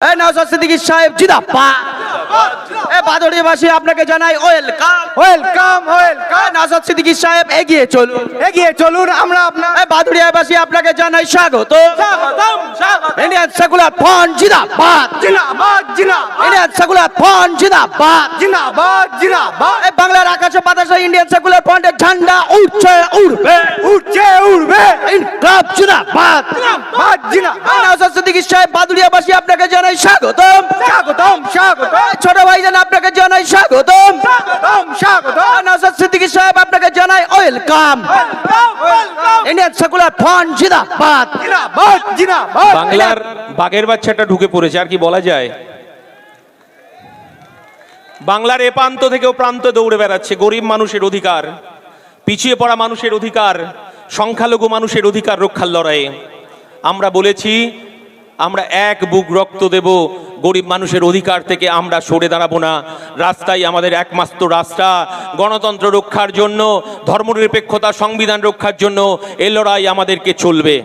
এই নওশাদ সিদ্দিকী সাহেব জিদাপা এ আপনাকে জানাই welcome welcome welcome Naushad Siddiqui সাহেব এগিয়ে চলুন। এগিয়ে চলুন আমরা আপনার এ বাদড়িয়াবাসী আপনাকে জানাই স্বাগত। স্বাগতম Indian secular front Indian secular front বাংলার আকাশে বাতাসে ইন্ডিয়ান সেকুলার ফ্রন্টের ঝান্ডা উঠছে উঠবে উঠছে সিদ্দিকী সাহেব বাদুড়িয়াবাসী আপনাকে জানাই স্বাগতম। স্বাগতম স্বাগতম। ছোট ভাইজান আপনাকে জানাই স্বাগতম। স্বাগতম স্বাগতম। সিদ্দিকী সাহেব আপনাকে জানাই ওয়েলকাম। ইন্ডিয়ান সেকুলার ফ্রন্ট জিনাবাদ বাংলার বাঘের বাচ্চাটা ঢুকে পড়েছে আর কি বলা যায়? বাংলার এ প্রান্ত থেকেও প্রান্ত দৌড়ে বেড়াচ্ছে গরিব মানুষের অধিকার পিছিয়ে পড়া মানুষের অধিকার সংখ্যালঘু মানুষের অধিকার রক্ষার লড়াইয়ে। আমরা বলেছি আমরা এক বুক রক্ত দেব। গরিব মানুষের অধিকার থেকে আমরা সরে দাঁড়াবো না। রাস্তায় আমাদের একমাত্র রাস্তা। গণতন্ত্র রক্ষার জন্য, ধর্মনিরপেক্ষতা, সংবিধান রক্ষার জন্য এ লড়াই আমাদেরকে চলবে।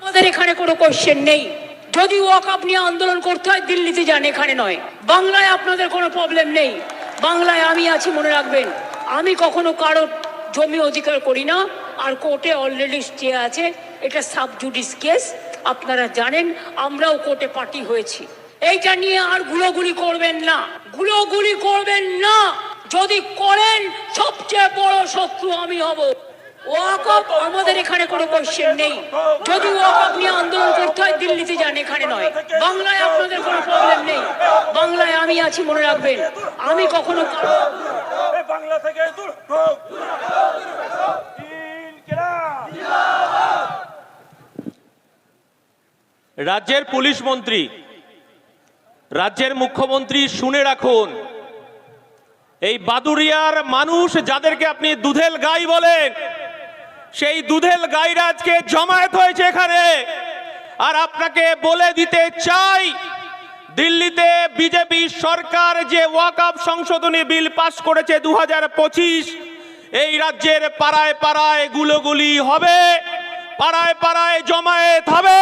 আমাদের এখানে কোনো কোশ্চেন নেই। যদি ওয়াক আপ নিয়ে আন্দোলন করতে হয়, দিল্লিতে যান, এখানে নয়। বাংলায় আপনাদের কোনো প্রবলেম নেই। বাংলায় আমি আছি, মনে রাখবেন। আমি কখনো কারও জমি অধিকার করি না। আর কোর্টে অলরেডি স্টে আছে। এটা সাব জুডিস কেস, আপনারা জানেন, আমরাও কোর্টে পার্টি হয়েছি। এইটা নিয়ে আর গুলোগুলি করবেন না গুলোগুলি করবেন না। যদি করেন, সবচেয়ে বড় শত্রু আমি হব। ওয়াকআপ আমাদের এখানে কোনো কোশ্চেন নেই। যদি ওয়াকআপ নিয়ে আন্দোলন করতে হয়, দিল্লিতে যান, এখানে নয়। বাংলায় আপনাদের কোনো প্রবলেম নেই। বাংলায় আমি আছি, মনে রাখবেন। আমি কখনো বাংলা থেকে রাজ্যের পুলিশ মন্ত্রী, রাজ্যের মুখ্যমন্ত্রী শুনে রাখুন, এই বাদুরিয়ার মানুষ যাদেরকে আপনি দুধেল গাই বলেন, সেই দুধেল গাইরা আজকে জমায়েত হয়েছে এখানে। আর আপনাকে বলে দিতে চাই, দিল্লিতে বিজেপি সরকার যে ওয়াকআপ সংশোধনী বিল পাশ করেছে দু হাজার পঁচিশ, এই রাজ্যের পাড়ায় পাড়ায় গুলোগুলি হবে, পাড়ায় পাড়ায় জমায়েত হবে।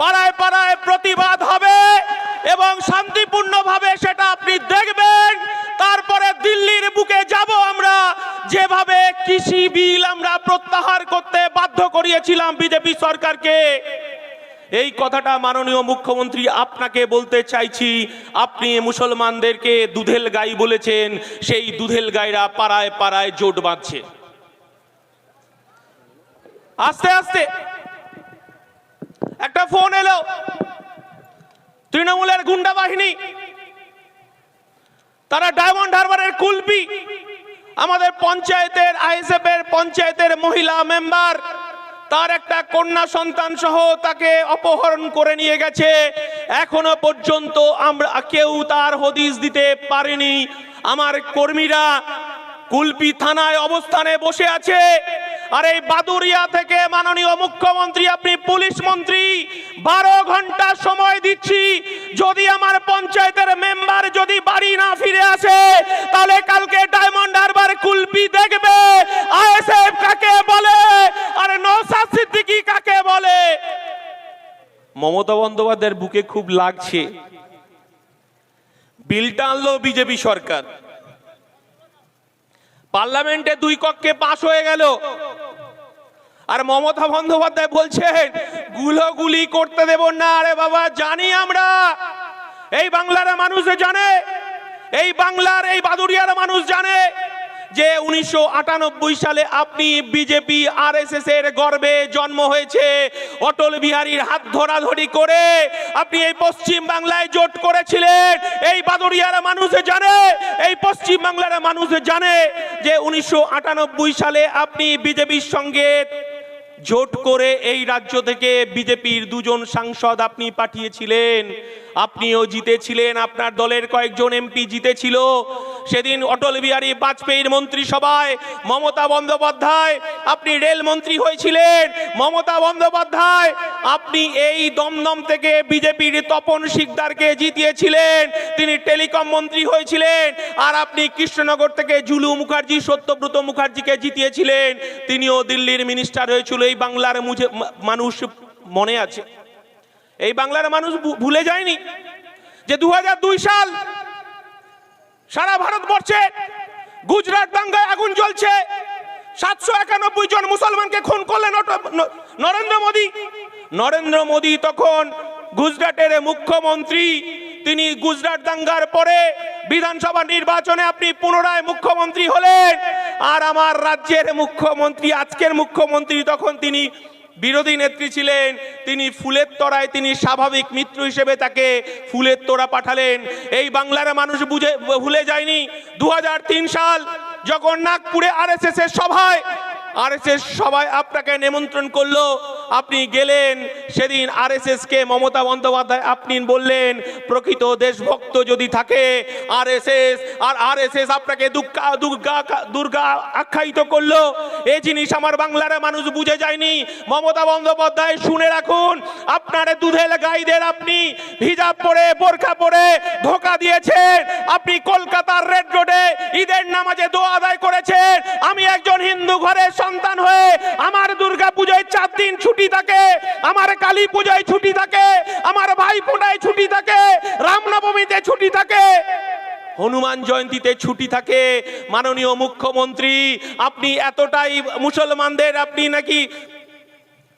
পাড়ায় পাড়ায় প্রতিবাদ হবে এবং শান্তিপূর্ণভাবে সেটা আপনি দেখবেন। তারপরে দিল্লির বুকে যাব আমরা। যেভাবে কৃষি বিল আমরা প্রত্যাহার করতে বাধ্য করিয়েছিলাম বিজেপি সরকারকে। এই কথাটা মাননীয় মুখ্যমন্ত্রী আপনাকে বলতে চাইছি। আপনি মুসলমানদেরকে দুধেল গাই বলেছেন। সেই দুধেল গাইরা পাড়ায় পাড়ায় জোট বাঁধছে। আস্তে আস্তে। একটা ফোন এলো। তৃণমূলের গুন্ডা বাহিনী। তারা ডায়মন্ড হারবারের কুলপি। আমাদের পঞ্চায়েতের আইএসএফ এর পঞ্চায়েতের মহিলা মেম্বার। তার একটা কন্যা সন্তান সহ তাকে অপহরণ করে নিয়ে গেছে। এখনও পর্যন্ত আমরা কেউ তার হদিস দিতে পারেনি। আমার কর্মীরা কুলপি থানায় অবস্থানে বসে আছে। আর এই বাদুরিয়া থেকে মাননীয় মুখ্যমন্ত্রী, আপনি পুলিশ মন্ত্রী, বারো ঘণ্টা সময় দিচ্ছি। যদি আমার পঞ্চায়েতের মেম্বার যদি বাড়ি না ফিরে আসে, তাহলে কালকে ডায়মন্ড হারবার কুলপি দেখবে। আইএসএফ কাকে বলে? আর নৌসাদ সিদ্দিকী কাকে বলে? মমতা বন্দ্যোপাধ্যায়ের বুকে খুব লাগছে। বিলটা আনলো বিজেপি সরকার। পার্লামেন্টে দুই কক্ষে পাশ হয়ে গেল। আর মমতা বন্দ্যোপাধ্যায় বলছেন, গুলোগুলি করতে দেব না আরে বাবা, জানি আমরা। এই বাংলার মানুষ জানে, এই বাংলার, এই বাদুরিয়ার মানুষ জানে যে উনিশশো আটানব্বই সালে আপনি বিজেপি, আরএসএস এর গর্বে জন্ম হয়েছে। অটল বিহারীর হাত ধরাধরি করে আপনি এই পশ্চিম বাংলায় জোট করেছিলেন। এই বাদুরিয়ার মানুষ জানে, এই পশ্চিম বাংলার মানুষ জানে যে উনিশশো আটানব্বই সালে আপনি বিজেপির সঙ্গে জোট করে এই রাজ্য থেকে বিজেপির দুজন সাংসদ আপনি পাঠিয়েছিলেন। আপনিও জিতেছিলেন, আপনার দলের কয়েকজন এমপি জিতেছিল। সেদিন অটল বিহারী বাজপেয়ীর মন্ত্রিসভায় মমতা বন্দ্যোপাধ্যায়, আপনি রেল মন্ত্রী হয়েছিলেন। মমতা বন্দ্যোপাধ্যায়, আপনি এই দমদম থেকে বিজেপির তপন শিকদারকে জিতিয়েছিলেন। তিনি টেলিকম মন্ত্রী হয়েছিলেন। আর আপনি কৃষ্ণনগর থেকে জুলু মুখার্জি, সত্যব্রত মুখার্জিকে জিতিয়েছিলেন। তিনিও দিল্লির মিনিস্টার হয়েছিল এই বাংলার মুঝে মানুষ মনে আছে। এই বাংলার মানুষ ভুলে যায়নি যে দু সাল সারা ভারতবর্ষে গুজরাট দাঙ্গায় আগুন জ্বলছে। সাতশো একানব্বই জন মুসলমানকে খুন করলেন নরেন্দ্র মোদী। নরেন্দ্র মোদী তখন গুজরাটের মুখ্যমন্ত্রী। তিনি গুজরাট দাঙ্গার পরে বিধানসভা নির্বাচনে আপনি পুনরায় মুখ্যমন্ত্রী হলেন। আর আমার রাজ্যের মুখ্যমন্ত্রী, আজকের মুখ্যমন্ত্রী তখন তিনি বিরোধী নেত্রী ছিলেন, তিনি ফুলের তোড়ায় তিনি স্বাভাবিক মিত্র হিসেবে তাকে ফুলের তোড়া পাঠালেন। এই বাংলার মানুষ বুঝে, ভুলে যায়নি দু হাজার তিন সাল যখন নাগপুরে এস এর সভায়, আরএসএস সভায় আপনাকে নেমন্ত্রণ করল আপনি গেলেন, সেদিন আরএসএস কে মমতা বন্দ্যোপাধ্যায় আপনি বললেন, প্রকৃত দেশভক্ত যদি থাকে আরএসএস আর আরএসএস আপনাকে দুর্গা দুর্গা দুর্গা আখ্যায়িত করল। এই জিনিস আমার বাংলার মানুষ বুঝে যায়নি। মমতা বন্দ্যোপাধ্যায় শুনে রাখুন, আপনার দুধেল গাইদের আপনি হিজাব পরে, বোরখা পরে ধোকা দিয়েছেন। আপনি কলকাতার রেড রোডে ঈদের নামাজে দোয়া আদায় করেছেন। আমি একজন হিন্দু ঘরের সন্তান হয়ে আমার দুর্গা পুজোয় চার দিন ছুটি থাকে, আমার কালী পূজায় ছুটি থাকে, আমার ভাই ফোটায় ছুটি থাকে, রামনবমীতে ছুটি থাকে। হনুমান জয়ন্তীতে ছুটি থাকে। মাননীয় মুখ্যমন্ত্রী, আপনি এতটাই মুসলমানদের, আপনি নাকি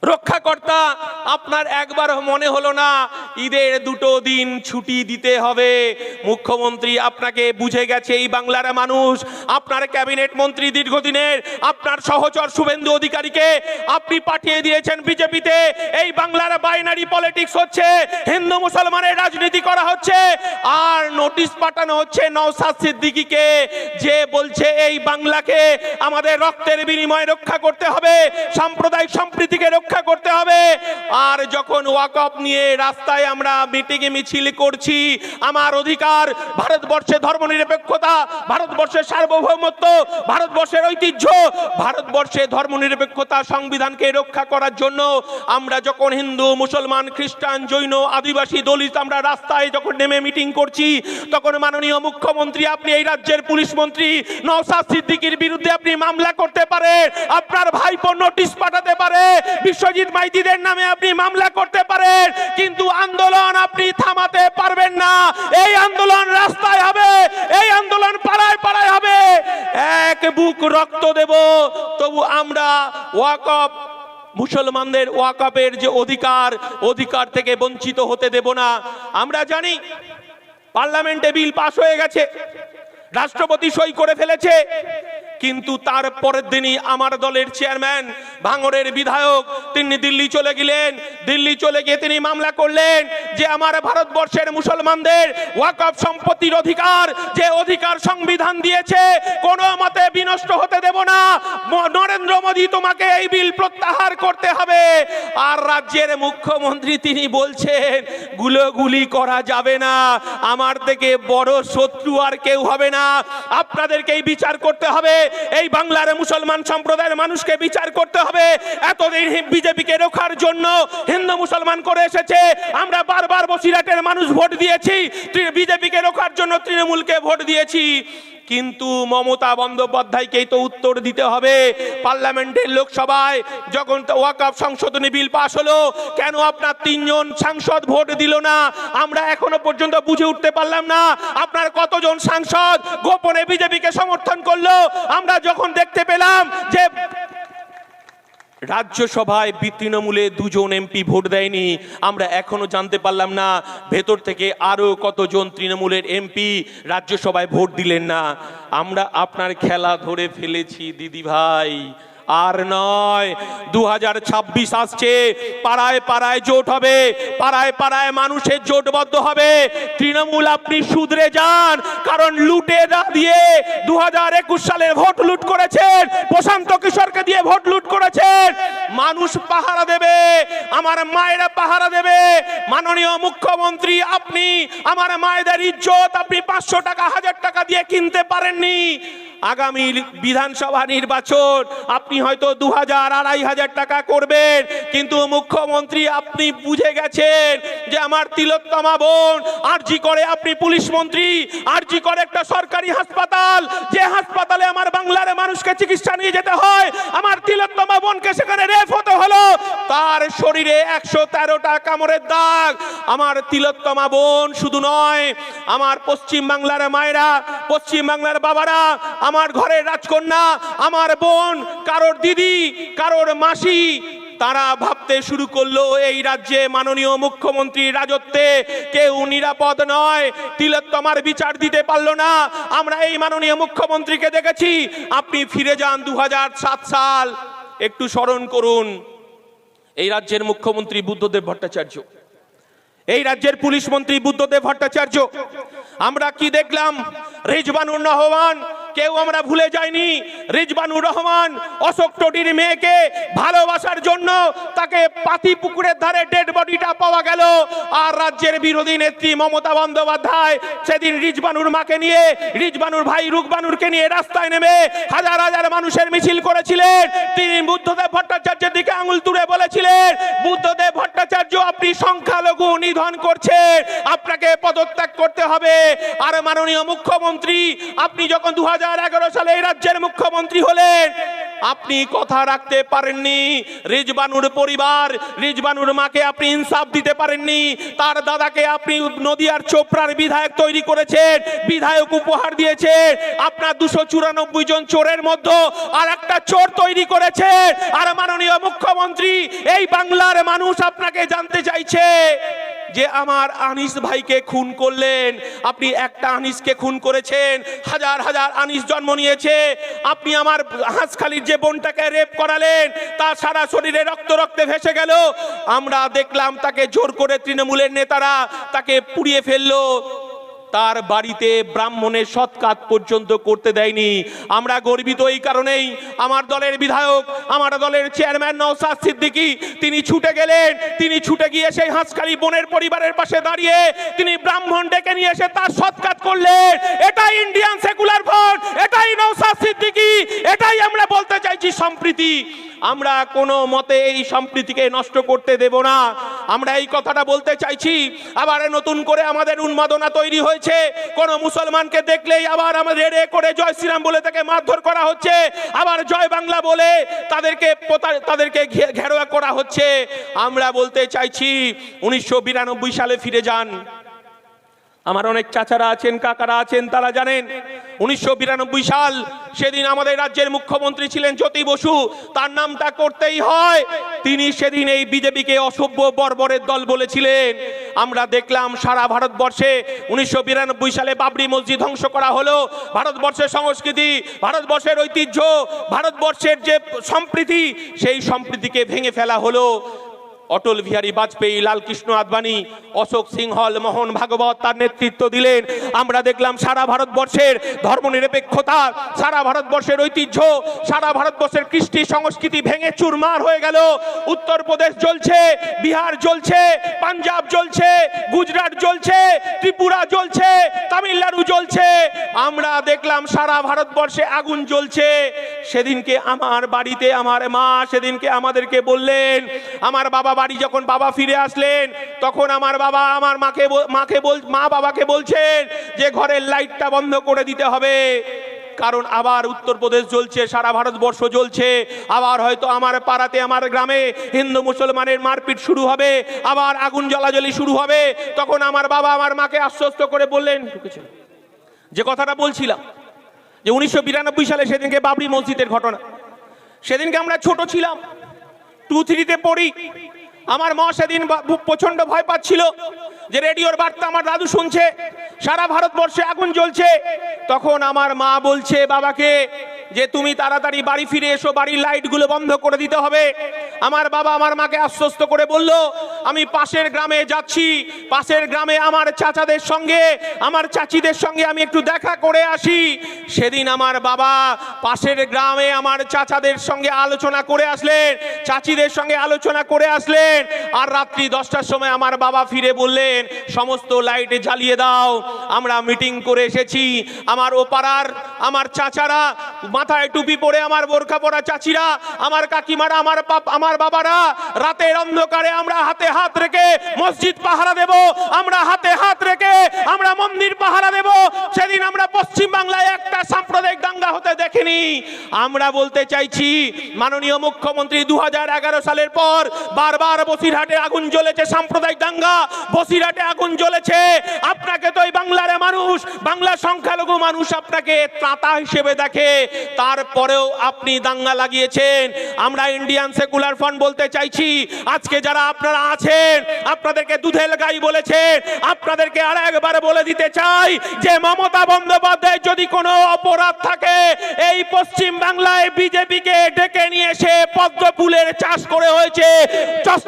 রক্ষাকর্তা, আপনার একবার মনে হলো না, ঈদের দুটো দিন ছুটি দিতে হবে। মুখ্যমন্ত্রী আপনাকে বুঝে গেছে এই বাংলার মানুষ। আপনার ক্যাবিনেট মন্ত্রী দীর্ঘদিনের, আপনার সহচর শুভেন্দু অধিকারীকে আপনি পাঠিয়ে দিয়েছেন বিজেপিতে। এই বাংলার বাইনারি পলিটিক্স হচ্ছে, হিন্দু মুসলমানের রাজনীতি করা হচ্ছে। আর নোটিশ পাঠানো হচ্ছে নওসাদ সিদ্দিকিকে, যে বলছে এই বাংলাকে আমাদের রক্তের বিনিময়ে রক্ষা করতে হবে, সাম্প্রদায়িক সম্প্রীতিকে রক্ষা করতে হবে। আর যখন ওয়াকফ নিয়ে রাস্তায় আমরা মিটিং মিছিল করছি, আমার অধিকার ভারতবর্ষের ধর্মনিরপেক্ষতা, ভারতবর্ষের সার্বভৌমত্ব, ভারতবর্ষের ঐতিহ্য, ভারতবর্ষের ধর্মনিরপেক্ষতা সংবিধানকে রক্ষা করার জন্য আমরা যখন হিন্দু, মুসলমান, খ্রিস্টান, জৈন, আদিবাসী, দলিত আমরা রাস্তায় যখন নেমে মিটিং করছি, তখন মাননীয় মুখ্যমন্ত্রী, আপনি এই রাজ্যের পুলিশ মন্ত্রী নওসাদ সিদ্দিকীর বিরুদ্ধে আপনি মামলা করতে পারেন, আপনার ভাইপো নোটিশ পাঠাতে পারে বিশ্বজিৎ মাইতিদের নামে আপনি মামলা করতে পারেন, কিন্তু আন্দোলন আপনি থামাতে পারবেন না। এই আন্দোলন রাস্তায় হবে, এই আন্দোলন পাড়ায় পাড়ায় হবে। এক বুক রক্ত দেব, তবু আমরা ওয়াকফ, মুসলমানদের ওয়াকাপের যে অধিকার অধিকার থেকে বঞ্চিত হতে দেব না। আমরা জানি, পার্লামেন্টে বিল পাশ হয়ে গেছে, রাষ্ট্রপতি সই করে ফেলেছে। কিন্তু তার পরের দিনই আমার দলের চেয়ারম্যান, ভাঙড়ের বিধায়ক, তিনি দিল্লি চলে গেলেন। দিল্লি চলে গিয়ে তিনি মামলা করলেন যে আমার ভারতবর্ষের মুসলমানদের ওয়াকফ সম্পত্তির অধিকার, যে অধিকার সংবিধান দিয়েছে, কোনো মতে বিনষ্ট হতে দেব না। নরেন্দ্র মোদী তোমাকে এই বিল প্রত্যাহার করতে হবে। আর রাজ্যের মুখ্যমন্ত্রী তিনি বলছেন, গুলোগুলি করা যাবে না। আমার থেকে বড় শত্রু আর কেউ হবে না। আপনাদেরকেই বিচার করতে হবে। এই বাংলার মুসলমান সম্প্রদায়ের মানুষকে বিচার করতে হবে। এতদিন বিজেপিকে রোখার জন্য হিন্দু মুসলমান করে এসেছে। আমরা বারবার বসিরহাটের মানুষ ভোট দিয়েছি। বিজেপিকে রোখার জন্য তৃণমূলকে ভোট দিয়েছি। কিন্তু মমতা বন্দ্যোপাধ্যায়কেই তো উত্তর দিতে হবে। পার্লামেন্টের লোকসভায় যখন ওয়াকফ সংশোধনী বিল পাশ হলো, কেন আপনার তিনজন সাংসদ ভোট দিল না? আমরা এখনও পর্যন্ত বুঝে উঠতে পারলাম না, আপনার কতজন সাংসদ গোপনে বিজেপিকে সমর্থন করল? আমরা যখন দেখতে পেলাম যে রাজ্যসভায় তৃণমূলে দুজন এমপি ভোট দেয়নি। আমরা এখনও জানতে পারলাম না, ভেতর থেকে আরও কতজন তৃণমূলের এমপি রাজ্যসভায় ভোট দিলেন না। আমরা আপনার খেলা ধরে ফেলেছি, দিদি ভাই। আর নয় দু হাজার ছাব্বিশ আসছে। পাড়ায় পাড়ায় জোট হবে, পাড়ায় পাড়ায় মানুষের জোটবদ্ধ হবে। তৃণমূল আপনি সুধরে যান, কারণ লুটে না দিয়ে দু হাজার একুশ সালের ভোট লুট করেছেন, প্রশান্ত কিশোরকে দিয়ে ভোট লুট করেছেন। মানুষ পাহারা দেবে, আমার মায়েরা পাহারা দেবে। মাননীয় মুখ্যমন্ত্রী, আপনি আমার মায়েদের ইজ্জত আপনি পাঁচশো টাকা, হাজার টাকা দিয়ে কিনতে পারেননি। আগামী বিধানসভা নির্বাচন আপনি হয়তো দু হাজার আড়াই হাজার টাকা করবেন, কিন্তু মুখ্যমন্ত্রী আপনি বুঝে গেছেন যে আমার তিলোত্তমা বোন আরজি করে আপনি পুলিশ মন্ত্রী আরজি করে একটা সরকারি হাসপাতাল, যে হাসপাতালে আমার বাংলার মানুষকে চিকিৎসা নিয়ে যেতে হয়, আমার তিলোত্তমা বোনকে সেখানে রেফ হতে হলো, তার শরীরে একশো তেরোটা কামড়ের দাগ। আমার তিলোত্তমা বোন শুধু নয়, আমার পশ্চিম বাংলার মায়েরা পশ্চিম বাংলার বাবারা, আমার ঘরের রাজকন্যা, আমার বোন, কারোর দিদি, কারোর মাসি, তারা ভাবতে শুরু করল এই রাজ্যে মাননীয় মুখ্যমন্ত্রীর রাজত্বে কেউ নিরাপদ নয়। তিলোত্তমার বিচার দিতে পারল না। আমরা এই মাননীয় মুখ্যমন্ত্রীকে দেখেছি। আপনি ফিরে যান দু হাজার সাত সাল। একটু স্মরণ করুন, এই রাজ্যের মুখ্যমন্ত্রী বুদ্ধদেব ভট্টাচার্য। এই রাজ্যের পুলিশ মন্ত্রী বুদ্ধদেব ভট্টাচার্য। আমরা কি দেখলাম? রিজবানুর রহমান কেউ আমরা ভুলে যাইনি। রিজবানুর রহমান অশোক টোটির মেয়েকে ভালোবাসার জন্য তাকে পাতি পুকুরের ধারে ডেড বডিটা পাওয়া গেল। আর রাজ্যের বিরোধী নেত্রী মমতা বন্দ্যোপাধ্যায় সেদিন রিজবানুর মাকে নিয়ে, রিজবানুর ভাই রুকবানুরকে নিয়ে রাস্তায় নেমে হাজার হাজার মানুষের মিছিল করেছিলেন। তিনি বুদ্ধদেব ভট্টাচার্যের দিকে আঙুল তুলে বলেছিলেন, বুদ্ধদেব ভট্টাচার্য, আপনি সংখ্যালঘু নিধন করছেন। আপনাকে পদত্যাগ করতে হবে। আর মাননীয় মুখ্যমন্ত্রী, আপনি যখন দু হাজার সালে এই রাজ্যের মুখ্যমন্ত্রী হলেন। আপনি কথা রাখতে পারেননি। রিজবানুর পরিবার, রিজবানুর মাকে আপনি ইনসাফ দিতে পারেননি। তার দাদাকে আপনি নদিয়ার চোপড়ার বিধায়ক তৈরি করেছেন, বিধায়ক উপহার দিয়েছেন। আপনার দুশো চুরানব্বই জন চোরের মধ্যে আর একটা চোর তৈরি করেছেন। আর মাননীয় মুখ্যমন্ত্রী, এই বাংলার মানুষ আপনাকে জানতে চাইছে। যে আমার আনিস ভাইকে খুন করলেন, আপনি একটা আনিসকে খুন করেছেন, হাজার হাজার আনিস জন্ম নিয়েছে, আপনি আমার হাঁসখালির যে বোনটাকে রেপ করালেন তা সারা শরীরে রক্ত রক্তে ভেসে গেল। আমরা দেখলাম তাকে জোর করে তৃণমূলের নেতারা তাকে পুড়িয়ে ফেলল। তার বাড়িতে ব্রাহ্মণের সৎকাত পর্যন্ত করতে দেয়নি। আমরা গর্বিত এই কারণেই আমার দলের বিধায়ক, আমার দলের চেয়ারম্যান নওসাদ সিদ্দিকী, তিনি ছুটে গেলেন, তিনি ছুটে গিয়ে সেই হাঁসখালি বোনের পরিবারের পাশে দাঁড়িয়ে তিনি ব্রাহ্মণ ডেকে নিয়ে এসে তার সৎকাত করলেন। এটাই ইন্ডিয়ান সেকুলার ভোট, এটাই নওসাদ সিদ্দিকী, এটাই আমরা বলতে চাইছি সম্প্রীতি। আমরা কোনো মতে এই সম্প্রীতিকে নষ্ট করতে দেব না। আমরা এই কথাটা বলতে চাইছি, আবার নতুন করে আমাদের উন্মাদনা তৈরি হয়েছে। কোন মুসলমানকে দেখলেই আবার আমাদের রেড়ে করে জয় শ্রীরাম বলে তাকে মারধর করা হচ্ছে, আবার জয় বাংলা বলে তাদেরকে তাদেরকে ঘেরোয়া করা হচ্ছে। আমরা বলতে চাইছি, উনিশশো বিরানব্বই সালে ফিরে যান। আমার অনেক চাচারা আছেন, কাকারা আছেন, তারা জানেন, উনিশশো বিরানব্বই সাল সেদিন আমাদের রাজ্যের মুখ্যমন্ত্রী ছিলেন জ্যোতি বসু। তার নামটা করতেই হয়। তিনি সেদিন এই বিজেপিকে অসভ্য বর্বরের দল বলেছিলেন। আমরা দেখলাম সারা ভারতবর্ষে উনিশশো বিরানব্বই সালে বাবরি মসজিদ ধ্বংস করা হলো। ভারতবর্ষের সংস্কৃতি, ভারতবর্ষের ঐতিহ্য, ভারতবর্ষের যে সম্প্রীতি, সেই সম্প্রীতিকে ভেঙে ফেলা হলো। অটল বিহারী বাজপেয়ী, লালকৃষ্ণ আদবানি, অশোক সিংহল, মোহন ভাগবত তার নেতৃত্ব দিলেন। আমরা দেখলাম সারা ভারতবর্ষের ধর্মনিরপেক্ষতা, সারা ভারতবর্ষের ঐতিহ্য, সারা ভারতবর্ষের কৃষ্টি সংস্কৃতি ভেঙে চুরমার হয়ে গেল। উত্তরপ্রদেশ জ্বলছে, বিহার জ্বলছে, পাঞ্জাব জ্বলছে, গুজরাট জ্বলছে, ত্রিপুরা জ্বলছে, তামিলনাড়ু জ্বলছে। আমরা দেখলাম সারা ভারতবর্ষে আগুন জ্বলছে। সেদিনকে আমার বাড়িতে আমার মা সেদিনকে আমাদেরকে বললেন, আমার বাবা বাড়ি যখন বাবা ফিরে আসলেন, তখন আমার বাবা আমার মাকে মাকে বল, মা বাবাকে বলছেন যে ঘরের লাইটটা বন্ধ করে দিতে হবে। কারণ আবার উত্তরপ্রদেশ জ্বলছে, সারা ভারতবর্ষ জ্বলছে। আবার হয়তো আমার পাড়াতে, আমার গ্রামে হিন্দু মুসলমানের মারপিট শুরু হবে, আবার আগুন জ্বলাজ্বলি শুরু হবে। তখন আমার বাবা আমার মাকে আশ্বস্ত করে বললেন যে কথাটা বলছিলাম, যে উনিশশো বিরানব্বই সালে সেদিনকে বাবরি মসজিদের ঘটনা। সেদিনকে আমরা ছোট ছিলাম টু থ্রিতে পড়ি। আমার মা সেদিন প্রচণ্ড ভয় পাচ্ছিল যে রেডিওর বার্তা আমার দাদু শুনছে, সারা ভারতবর্ষে আগুন জ্বলছে। তখন আমার মা বলছে, বাবাকে যে তুমি তাড়াতাড়ি বাড়ি ফিরে এসো, বাড়ির লাইটগুলো বন্ধ করে দিতে হবে। আমার বাবা আমার মাকে আশ্বস্ত করে বলল, আমি পাশের গ্রামে যাচ্ছি। পাশের গ্রামে আমার চাচাদের সঙ্গে, আমার চাচিদের সঙ্গে আমি একটু দেখা করে আসি। সেদিন আমার বাবা পাশের গ্রামে আমার চাচাদের সঙ্গে আলোচনা করে আসলেন, চাচিদের সঙ্গে আলোচনা করে আসলেন। আর রাত্রি দশটার সময় আমার বাবা ফিরে বললেন, সমস্ত লাইট জ্বালিয়ে দাও, আমরা মিটিং করে এসেছি। আমার ও পাড়ার, আমার চাচারা মাথায় টুপি পরে আমার বোরখা পরা চাচিরা, আমার কাকিমারা, আমার আমার বাবারা, রাতের অন্ধকারে আমরা হাতে হাত রেখে মসজিদ পাহারা দেব, আমরা হাতে হাত রেখে আমরা মন্দির পাহারা দেব। সেদিন আমরা পশ্চিম বাংলায় একটা সাম্প্রদায়িক দাঙ্গা হতে দেখিনি। আমরা বলতে চাইছি, মাননীয় মুখ্যমন্ত্রী দু হাজার এগারো সালের পর বারবার বসিরহাটে আগুন জ্বলেছে সাম্প্রদায়িক দাঙ্গা। বসিরহাটে আগুন জ্বলেছে, আপনাকে তো এই বাংলার মানুষ বাংলা সংখ্যালঘু মানুষ আপনাকে ত্রাতা হিসেবে দেখে। তারপরেও আপনি দাঙ্গা লাগিয়েছেন। আমরা ইন্ডিয়ান সেকুলার ফান্ড বলতে চাইছি, আজকে যারা আপনারা আছেন, আপনাদেরকে দুধেল গাই বলেছেন, আপনাদেরকে আর একবার বলে দিতে চাই যে মমতা বন্দ্যোপাধ্যায় যদি কোনো অপরাধ থাকে, এই পশ্চিম বাংলায় বিজেপিকে ডেকে নিয়ে এসে পদ্ম ফুলের চাষ করে হয়েছে,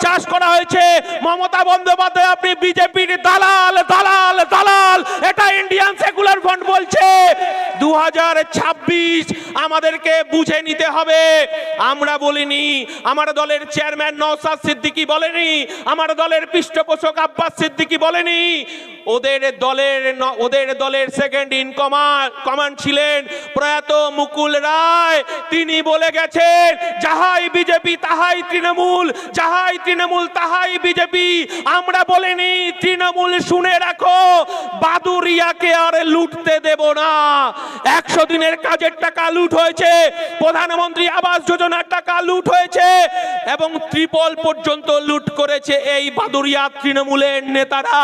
চাষ করা হয়েছে। মমতা বন্দ্যোপাধ্যায়, আপনি বিজেপির দালাল দালাল দালাল, এটা ইন্ডিয়ান সেকুলার ফান্ড বলছে। দু হাজার ছাব্বিশ আমাদেরকে বুঝে নিতে হবে। আমরা বলিনি, আমার দলের চেয়ারম্যান নওসাদ সিদ্দিকী বলেনি, আমার দলের পৃষ্ঠপোষক আব্বাস সিদ্দিকী বলেনি। ওদের দলের ওদের দলের সেকেন্ড ইন কমান্ড কমান্ড ছিলেন প্রয়াত মুকুল রায়। তিনি বলে গেছেন, যাহাই বিজেপি তাহাই তৃণমূল, যাহাই তৃণমূল, তাহাই বিজেপি আমরা বলিনি তৃণমূল শুনে রাখো, বাদুরিয়াকে আর লুটতে দেব না। একশো দিনের কাজের টাকা লুট হয়েছে, প্রধানমন্ত্রী আবাস যোজনার টাকা লুট হয়েছে, এবং ত্রিপল পর্যন্ত লুট করেছে এই বাদুরিয়া তৃণমূলের নেতারা।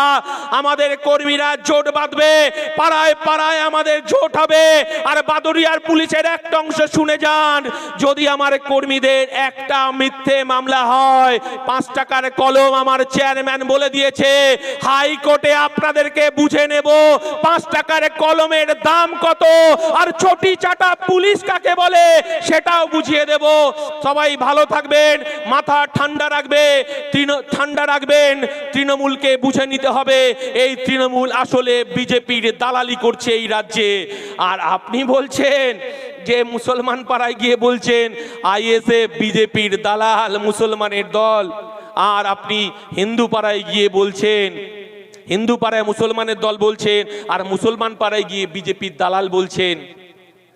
আমাদের কর্মীরা জোট বাঁধবে, পাড়ায় পাড়ায় আমাদের জোট হবে। আর বাদুরিয়ার পুলিশের একটা অংশ শুনে যান, যদি আমার কর্মীদের একটা মিথ্যে মামলা হয়, পাঁচ টাকার কলম আমার চেয়ারম্যান বলে দিয়েছে, হাইকোর্টে আপনাদেরকে বুঝে নেব, পাঁচ টাকার কলমের দাম কত, আর ছোটি চাটা পুলিশ কাকে বলে সেটাও বুঝিয়ে দেব। সবাই ভালো থাকবেন, মাথা ঠান্ডা রাখবে ঠান্ডা রাখবেন, তৃণমূলকে বুঝে নিতে হবে, এই তৃণমূল আসলে বিজেপির দালালি করছে এই রাজ্যে। আর আপনি বলছেন যে মুসলমান পাড়ায় গিয়ে বলছেন আইএসএ বিজেপির দালাল, মুসলমানের দল। আর আপনি হিন্দু পাড়ায় গিয়ে বলছেন, হিন্দু পাড়ায় মুসলমানের দল বলছেন, আর মুসলমান পাড়ায় গিয়ে বিজেপির দালাল বলছেন।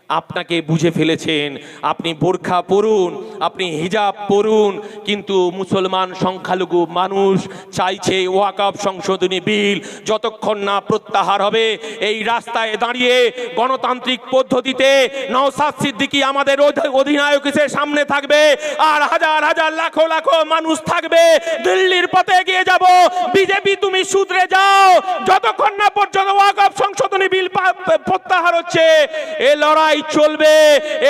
আপনাকে বুঝে ফেলেছেন। আপনি বোরখা পরুন, আপনি হিজাব পরুন, কিন্তু মুসলমান সংখ্যালঘু মানুষ চাইছে ওয়াকাপ সংশোধনী বিল। যতক্ষণ না প্রত্যাহার হবে, এই রাস্তায় দাঁড়িয়ে গণতান্ত্রিক পদ্ধতিতে নওসাদ সিদ্দিকী আমাদের অধ- অধিনায়ক হিসেবে সামনে থাকবে, আর হাজার হাজার, লাখো লাখো মানুষ থাকবে। দিল্লির পথে এগিয়ে যাব। বিজেপি, তুমি শুধরে যাও। যতক্ষণ না পর্যন্ত ওয়াকাপ সংশোধনী বিল প্রত্যাহার হচ্ছে, এ লড়াই চলবে।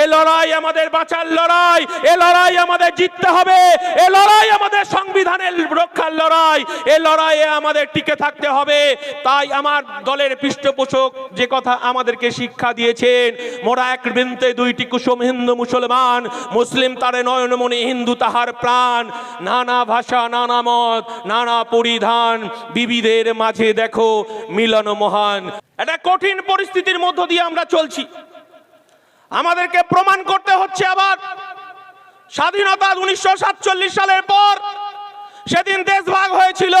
এ লড়াই আমাদের বাঁচার লড়াই। এ লড়াই আমাদের জিততে হবে। এ লড়াই আমাদের সংবিধানের রক্ষার লড়াই। এ লড়াইয়ে আমাদের টিকে থাকতে হবে। তাই আমার দলের পৃষ্ঠপোষক যে কথা আমাদেরকে শিক্ষা দিয়েছেন, মোরা এক বৃন্তে দুইটি কুসুম হিন্দু মুসলমান, মুসলিম তারে নয়নমণি হিন্দু তাহার প্রাণ। নানা ভাষা, নানা মত, নানা পরিধান বিবিধের মাঝে দেখো মিলন মহান। একটা কঠিন পরিস্থিতির মধ্য দিয়ে আমরা চলছি। আমাদেরকে প্রমাণ করতে হচ্ছে আবার। স্বাধীনতা উনিশশো সাতচল্লিশ সালের পর সেদিন দেশ ভাগ হয়েছিল।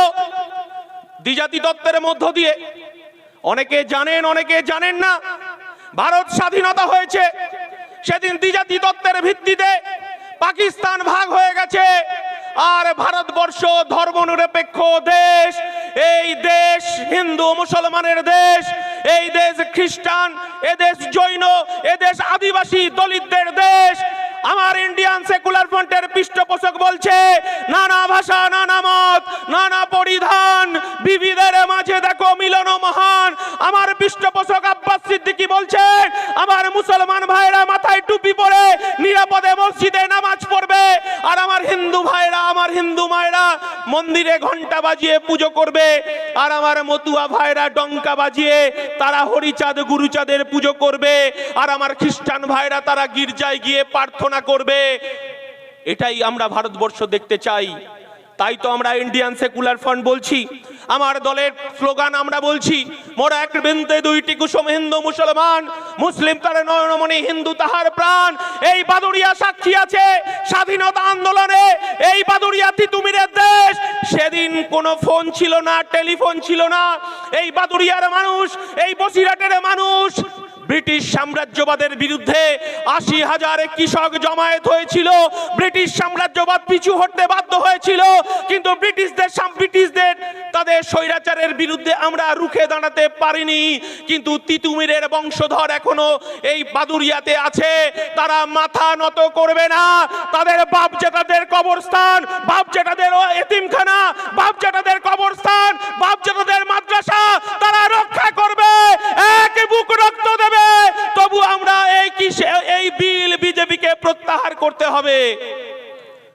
দ্বিজাতি তত্ত্বের মধ্য দিয়ে। অনেকে জানেন অনেকে জানেন না। ভারত স্বাধীনতা হয়েছে। সেদিন দ্বিজাতি তত্ত্বের ভিত্তিতে পাকিস্তান ভাগ হয়ে গেছে। আর ভারতবর্ষ ধর্মনিরপেক্ষ দেশ, এই দেশ হিন্দু মুসলমানের দেশ। এই দেশ খ্রিস্টান, এ দেশ জৈন, এ দেশ আদিবাসী, দলিতদের দেশ। আমার ইন্ডিয়ান সেকুলার ফ্রন্টের পৃষ্ঠপোষক বলছে, নানা ভাষা, নানা মত, নানা পরিধান, বিবিধের মাঝে দেখো মিলন মহান। আমার পৃষ্ঠপোষক আব্বাস সিদ্দিকী বলছে, আমার মুসলমান ভাইরা মাথায় টুপি পরে নিরাপদে মসজিদে নামাজ পড়বে, আর আমার হিন্দু ভাইরা, আমার হিন্দু মায়েরা মন্দিরে ঘণ্টা বাজিয়ে পুজো করবে। আর আমার মতুয়া ভাইরা ডঙ্কা বাজিয়ে তারা হরিচাঁদ, গুরুচাঁদের পুজো করবে। আর আমার খ্রিস্টান ভাইরা তারা গির্জায় গিয়ে প্রার্থনা করবে। এটাই আমরা ভারতবর্ষ দেখতে চাই। তাই তো আমরা ইন্ডিয়ান সেকুলার ফ্রন্ট বলছি। আমার দলের স্লোগান আমরা বলছি, মোরা এক বৃন্দে দুইটি কুসুম হিন্দু মুসলমান, মুসলিম তার নয়নমণি হিন্দু তাহার প্রাণ। এই বাদুড়িয়া সাক্ষী আছে স্বাধীনতা আন্দোলনে, এই বাদুড়িয়া তিতুমিরের দেশ। সেদিন কোনো ফোন ছিল না, টেলিফোন ছিল না। এই বাদুড়িয়ার মানুষ, এই বসিরহাটের মানুষ ব্রিটিশ সাম্রাজ্যবাদের বিরুদ্ধে আশি হাজার কৃষক জমায়েত হয়েছিল। ব্রিটিশ সাম্রাজ্যবাদ পিছু হটতে বাধ্য হয়েছিল, কিন্তু ব্রিটিশদের ব্রিটিশদের তাদের স্বৈরাচারের বিরুদ্ধে আমরা রুখে দাঁড়াতে পারিনি। কিন্তু তিতুমিরের বংশধর এখনও এই বাদুরিয়াতে আছে। তারা মাথা নত করবে না। তাদের বাপ জেঠাদের কবরস্থান, বাপ জেঠাদের এতিমখানা, বাপ জেঠাদের কবরস্থান, বাপ জেঠাদের মাদ্রাসা, তারা রক্ষা করবে এক বুক রক্ত দেবে তবু আমরা এই এই বিল বিজেপিকে প্রত্যাহার করতে হবে।